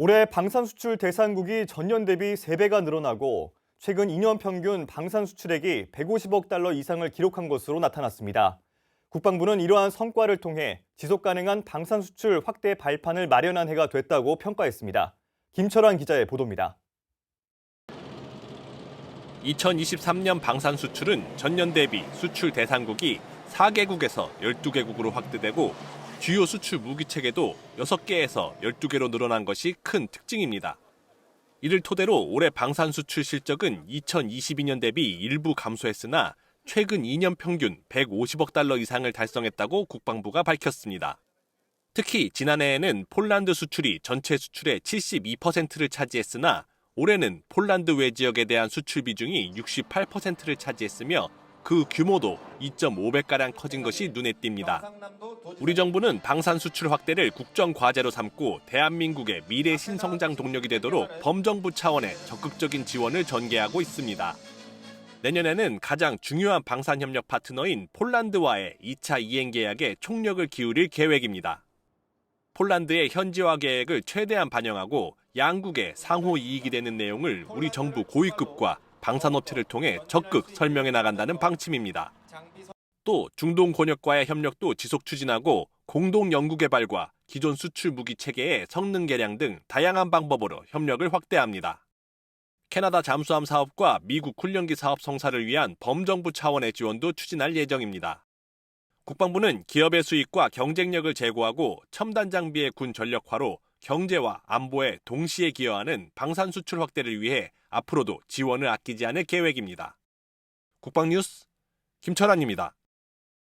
올해 방산 수출 대상국이 전년 대비 3배가 늘어나고 최근 2년 평균 방산 수출액이 150억 달러 이상을 기록한 것으로 나타났습니다. 국방부는 이러한 성과를 통해 지속 가능한 방산 수출 확대 발판을 마련한 해가 됐다고 평가했습니다. 김철환 기자의 보도입니다. 2023년 방산 수출은 전년 대비 수출 대상국이 4개국에서 12개국으로 확대되고 주요 수출 무기 체계도 6개에서 12개로 늘어난 것이 큰 특징입니다. 이를 토대로 올해 방산 수출 실적은 2022년 대비 일부 감소했으나 최근 2년 평균 150억 달러 이상을 달성했다고 국방부가 밝혔습니다. 특히 지난해에는 폴란드 수출이 전체 수출의 72%를 차지했으나 올해는 폴란드 외 지역에 대한 수출 비중이 68%를 차지했으며 그 규모도 2.5배가량 커진 것이 눈에 띕니다. 우리 정부는 방산 수출 확대를 국정 과제로 삼고 대한민국의 미래 신성장 동력이 되도록 범정부 차원의 적극적인 지원을 전개하고 있습니다. 내년에는 가장 중요한 방산 협력 파트너인 폴란드와의 2차 이행 계약에 총력을 기울일 계획입니다. 폴란드의 현지화 계획을 최대한 반영하고 양국의 상호 이익이 되는 내용을 우리 정부 고위급과 방산업체를 통해 적극 설명해 나간다는 방침입니다. 또 중동 권역과의 협력도 지속 추진하고 공동 연구 개발과 기존 수출 무기 체계의 성능 개량 등 다양한 방법으로 협력을 확대합니다. 캐나다 잠수함 사업과 미국 훈련기 사업 성사를 위한 범정부 차원의 지원도 추진할 예정입니다. 국방부는 기업의 수익과 경쟁력을 제고하고 첨단 장비의 군 전력화로 경제와 안보에 동시에 기여하는 방산 수출 확대를 위해 앞으로도 지원을 아끼지 않을 계획입니다. 국방뉴스 김철환입니다.